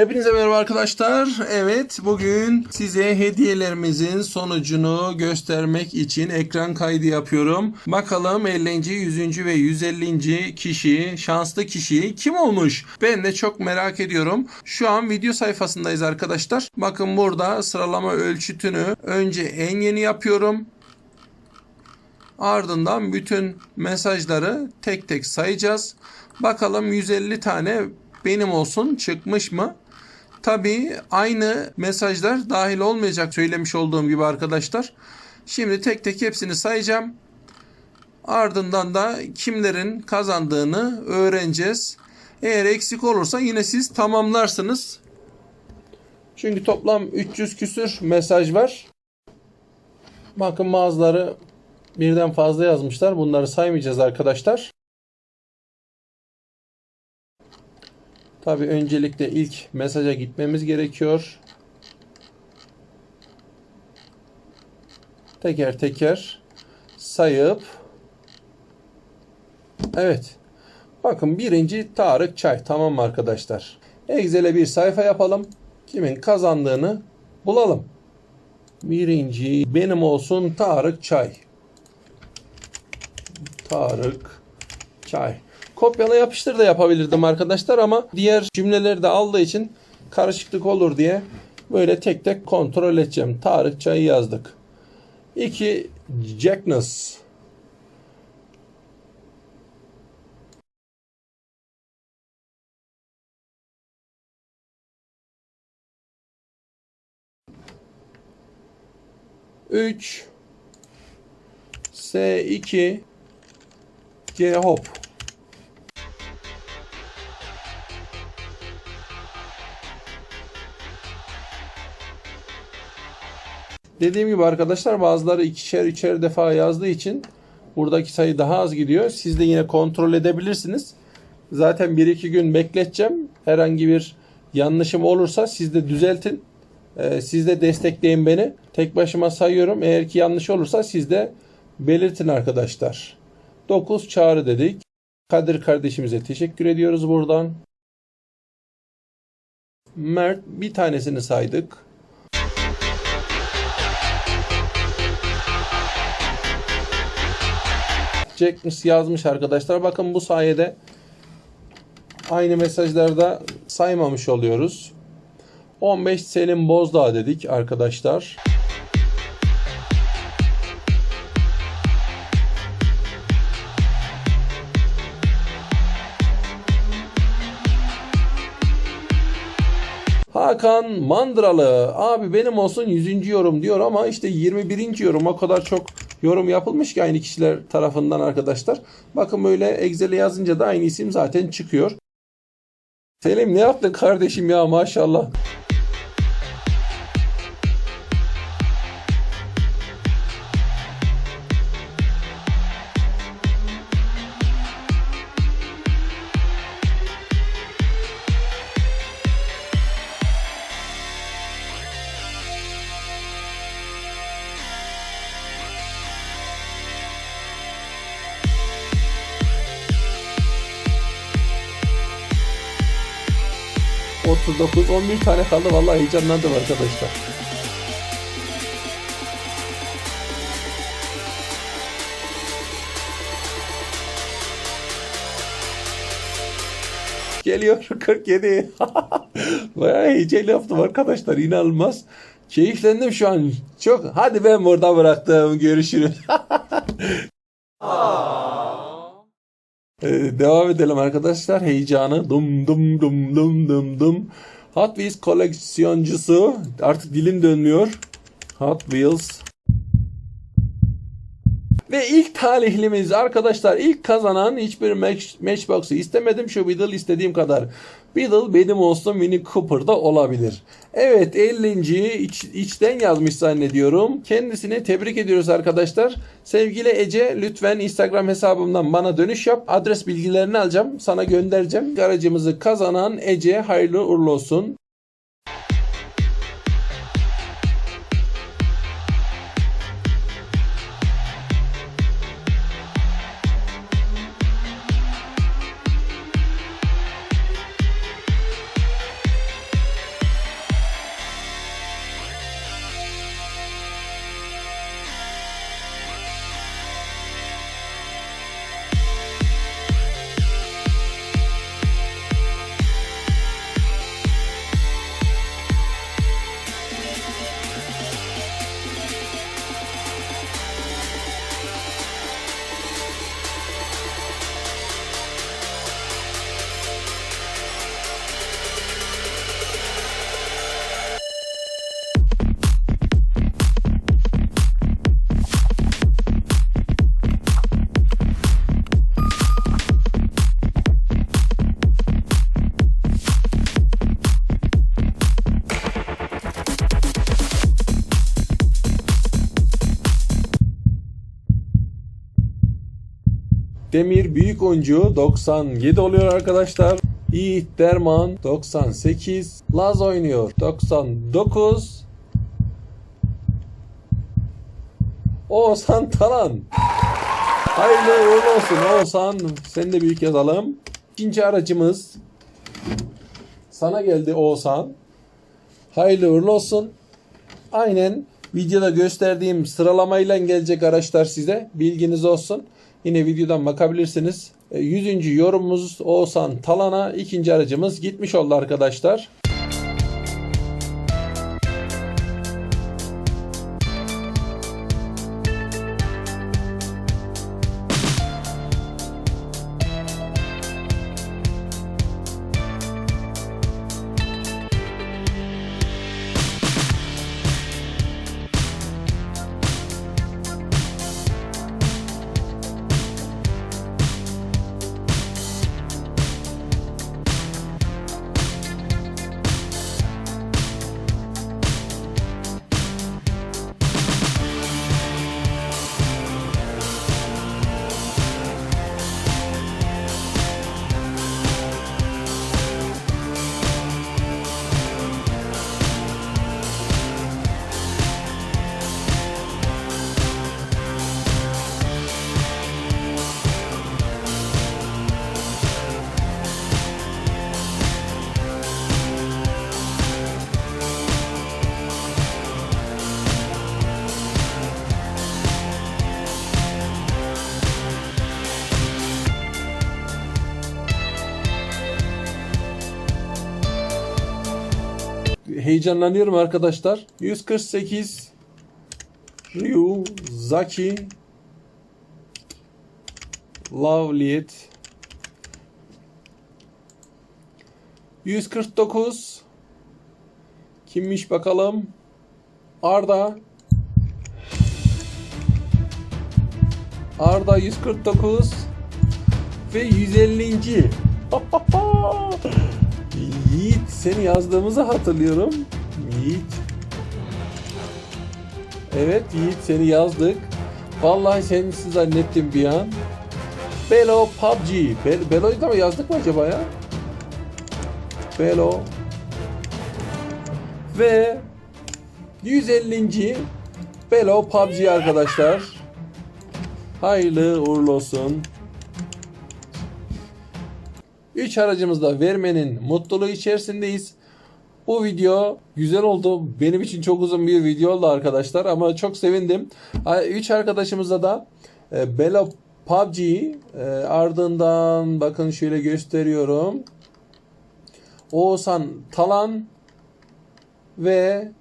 Hepinize merhaba arkadaşlar. Evet bugün size hediyelerimizin sonucunu göstermek için ekran kaydı yapıyorum. Bakalım 50. 100. ve 150. kişi, şanslı kişi kim olmuş? Ben de çok merak ediyorum. Şu an video sayfasındayız arkadaşlar. Bakın burada sıralama ölçütünü önce en yeni yapıyorum. Ardından bütün mesajları tek tek sayacağız. Bakalım 150 tane benim olsun çıkmış mı? Tabii aynı mesajlar dahil olmayacak söylemiş olduğum gibi arkadaşlar. Şimdi tek tek hepsini sayacağım. Ardından da kimlerin kazandığını öğreneceğiz. Eğer eksik olursa yine siz tamamlarsınız. Çünkü toplam 300 küsür mesaj var. Bakın bazıları birden fazla yazmışlar. Bunları saymayacağız arkadaşlar. Tabi öncelikle ilk mesaja gitmemiz gerekiyor. Teker teker sayıp Evet. Bakın birinci Tarık Çay. Tamam arkadaşlar? Excel'e bir sayfa yapalım. Kimin kazandığını bulalım. Birinci benim olsun Tarık Çay. Tarık Çay. Kopyala yapıştır da yapabilirdim arkadaşlar ama diğer cümleleri de aldığı için karışıklık olur diye böyle tek tek kontrol edeceğim. Tarık Çay'ı yazdık. 2 Jackness. Üç S2 C Hop. Dediğim gibi arkadaşlar bazıları ikişer üçer defa yazdığı için buradaki sayı daha az gidiyor. Siz de yine kontrol edebilirsiniz. Zaten 1-2 gün bekleteceğim. Herhangi bir yanlışım olursa siz de düzeltin. Ee, siz de destekleyin beni. Tek başıma sayıyorum. Eğer ki yanlış olursa siz de belirtin arkadaşlar. 9 çağrı dedik. Kadir kardeşimize teşekkür ediyoruz buradan. Mert bir tanesini saydık. Jackmus yazmış arkadaşlar. Bakın bu sayede aynı mesajlarda saymamış oluyoruz. 15 Selim Bozdağ dedik arkadaşlar. Hakan Mandralı abi benim olsun 100. yorum diyor ama işte 21. yorum o kadar çok yorum yapılmış ki aynı kişiler tarafından arkadaşlar. Bakın böyle Excel'e yazınca da aynı isim zaten çıkıyor. Selim ne yaptın kardeşim ya maşallah. ...39, 11 tane kaldı. Vallahi heyecanlandım arkadaşlar. Geliyor 47. Bayağı heyecanlı yaptım arkadaşlar. inanılmaz. Keyiflendim şu an. Çok. Hadi ben burada bıraktım. Görüşürüz. Ee, devam edelim arkadaşlar. Heyecanı. Dum dum dum dum dum dum. Hot Wheels koleksiyoncusu. Artık dilim dönmüyor. Hot Wheels. Ve ilk talihlimiz arkadaşlar ilk kazanan hiçbir match, Matchbox'u istemedim. Şu Beetle istediğim kadar. Beetle benim olsun Mini Cooper'da olabilir. Evet 50. Iç, içten yazmış zannediyorum. Kendisini tebrik ediyoruz arkadaşlar. Sevgili Ece lütfen Instagram hesabımdan bana dönüş yap. Adres bilgilerini alacağım. Sana göndereceğim. Aracımızı kazanan Ece hayırlı uğurlu olsun. Demir büyük oyuncu 97 oluyor arkadaşlar. Yiğit Derman 98. Laz oynuyor 99. Oğuzhan Talan. Hayırlı uğurlu olsun Oğuzhan. Seni de büyük yazalım. İkinci aracımız sana geldi Oğuzhan. Hayırlı uğurlu olsun. Aynen videoda gösterdiğim sıralamayla gelecek araçlar size. Bilginiz olsun. Yine videodan bakabilirsiniz. E, 100. yorumumuz Oğuzhan Talan'a ikinci aracımız gitmiş oldu arkadaşlar. Heyecanlanıyorum arkadaşlar. 148 Ryu Zaki Loveliet 149 Kimmiş bakalım? Arda Arda 149 ve 150. Yiğit seni yazdığımızı hatırlıyorum. Yiğit. Evet Yiğit seni yazdık. Vallahi seni zannettim bir an. Belo PUBG. Be Belo'yu da mı yazdık mı acaba ya? Belo. Ve 150. Belo PUBG arkadaşlar. Hayırlı uğurlu olsun. 3 aracımızda vermenin mutluluğu içerisindeyiz. Bu video güzel oldu. Benim için çok uzun bir video oldu arkadaşlar ama çok sevindim. 3 arkadaşımızda da e, Bella PUBG e, ardından bakın şöyle gösteriyorum. Oğuzhan Talan ve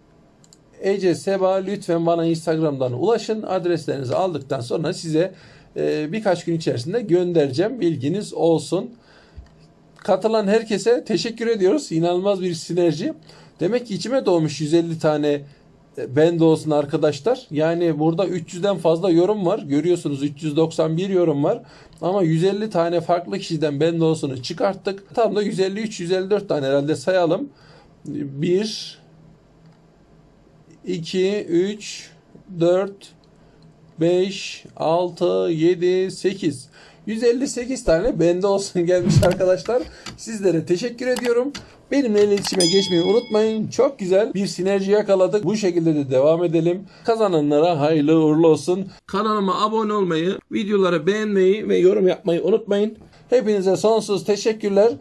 Ece Seba lütfen bana Instagram'dan ulaşın. Adreslerinizi aldıktan sonra size e, birkaç gün içerisinde göndereceğim. Bilginiz olsun. Katılan herkese teşekkür ediyoruz. İnanılmaz bir sinerji. Demek ki içime doğmuş 150 tane ben de olsun arkadaşlar. Yani burada 300'den fazla yorum var. Görüyorsunuz 391 yorum var. Ama 150 tane farklı kişiden ben de olsunu çıkarttık. Tam da 153-154 tane herhalde sayalım. 1 2 3 4 5 6 7 8 158 tane bende olsun gelmiş arkadaşlar. Sizlere teşekkür ediyorum. Benimle iletişime geçmeyi unutmayın. Çok güzel bir sinerji yakaladık. Bu şekilde de devam edelim. Kazananlara hayırlı uğurlu olsun. Kanalıma abone olmayı, videoları beğenmeyi ve yorum yapmayı unutmayın. Hepinize sonsuz teşekkürler.